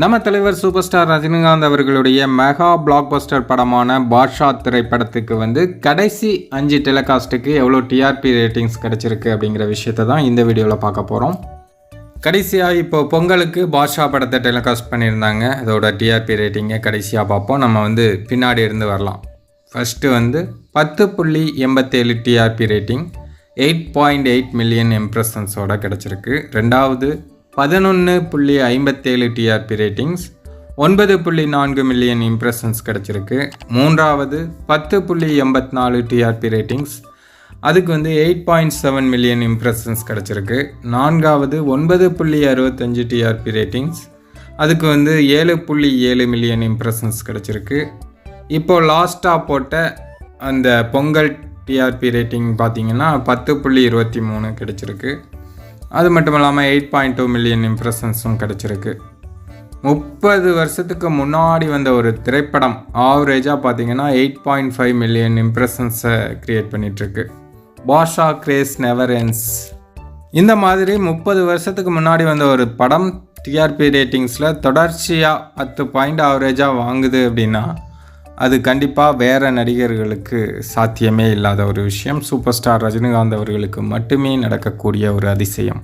நம்ம தலைவர் super star Rajinikanth அவர்களுடைய மெகா பிளாக்பஸ்டர் படமான பாட்ஷா திரைப்படத்துக்கு வந்து கடைசி அஞ்சு டெலிகாஸ்ட்டுக்கு எவ்வளோ டிஆர்பி ரேட்டிங்ஸ் கிடச்சிருக்கு அப்படிங்கிற விஷயத்தை தான் இந்த வீடியோவில் பார்க்க போகிறோம் கடைசியாக இப்போ பொங்கலுக்கு பாட்ஷா படத்தை டெலிகாஸ்ட் பண்ணியிருந்தாங்க. அதோட டிஆர்பி ரேட்டிங்கை கடைசியாக பார்ப்போம். நம்ம வந்து பின்னாடி இருந்து வரலாம். ஃபஸ்ட்டு வந்து பத்து புள்ளி எண்பத்தேழு TRP rating eight point eight million இம்ப்ரெஷன்ஸோட கிடச்சிருக்கு. ரெண்டாவது பதினொன்று புள்ளி ஐம்பத்தேழு டிஆர்பி ரேட்டிங்ஸ் ஒன்பது புள்ளி நான்கு மில்லியன் இம்ப்ரெஷன்ஸ் கிடச்சிருக்கு. மூன்றாவது பத்து புள்ளி எண்பத்தி நாலு டிஆர்பி ரேட்டிங்ஸ் அதுக்கு வந்து eight point seven million impressions கிடச்சிருக்கு. நான்காவது ஒன்பது புள்ளி அறுபத்தஞ்சு டிஆர்பி ரேட்டிங்ஸ் அதுக்கு வந்து ஏழு புள்ளி ஏழு மில்லியன் இம்ப்ரெஷன்ஸ் கிடச்சிருக்கு. இப்போ லாஸ்ட்டாக போட்ட அந்த பொங்கல் டிஆர்பி ரேட்டிங் பார்த்தீங்கன்னா பத்து புள்ளி இருபத்தி மூணு கிடச்சிருக்கு. அது மட்டும் இல்லாமல் எயிட் பாயிண்ட் டூ மில்லியன் இம்ப்ரெஷன்ஸும் கிடச்சிருக்கு. முப்பது வருஷத்துக்கு முன்னாடி வந்த ஒரு திரைப்படம் ஆவரேஜாக பார்த்தீங்கன்னா எயிட் பாயிண்ட் ஃபைவ் மில்லியன் இம்ப்ரெஷன்ஸை க்ரியேட் பண்ணிகிட்ருக்கு பாஷா கிரேஸ் நெவர் என்ஸ் இந்த மாதிரி முப்பது வருஷத்துக்கு முன்னாடி வந்த ஒரு படம் டிஆர்பி ரேட்டிங்ஸில் தொடர்ச்சியாக பத்து பாயிண்ட் ஆவரேஜாக வாங்குது அப்படின்னா அது கண்டிப்பாக வேறு நடிகர்களுக்கு சாத்தியமே இல்லாத ஒரு விஷயம். சூப்பர் ஸ்டார் ரஜினிகாந்த் அவர்களுக்கு மட்டுமே நடக்கக்கூடிய ஒரு அதிசயம்.